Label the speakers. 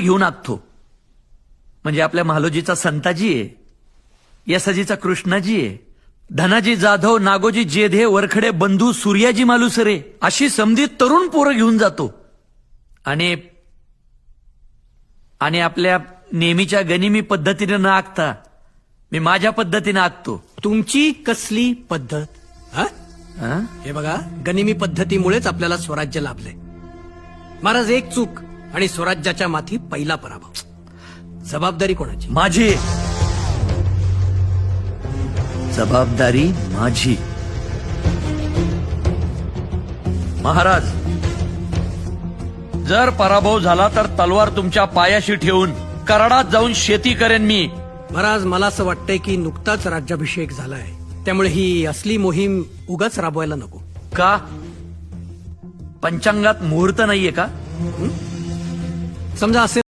Speaker 1: घेऊन आखतो म्हणजे आपल्या महालोजीचा संताजी आहे. यसाजीचा कृष्णाजी आहे. धनाजी जाधव नागोजी जेधे वरखडे बंधू सूर्याजी मालुसरे अशी समधी तरुण पोरं घेऊन जातो. आणि आणि आपल्या नेहमीच्या गनिमी पद्धतीने न आखता मी माझ्या पद्धतीने आखतो
Speaker 2: तुमची कसली पद्धत? हा?
Speaker 1: हा?
Speaker 2: हे बघा गनिमी पद्धतीमुळेच आपल्याला स्वराज्य लाभलंय. महाराज एक चूक. आणि स्वराज्याच्या माथी पहिला पराभव. जबाबदारी कोणाची?
Speaker 1: माझी. जबाबदारी माझी. महाराज जर पराभव झाला तर तलवार तुमच्या पायाशी ठेवून कराडात जाऊन शेती करेन मी.
Speaker 2: महाराज मला असं वाटतंय की नुकताच राज्याभिषेक झालाय. त्यामुळे ही असली मोहीम उगाच राबवायला नको.
Speaker 1: का? पंचांगात मुहूर्त नाहीये का?
Speaker 2: समजा असे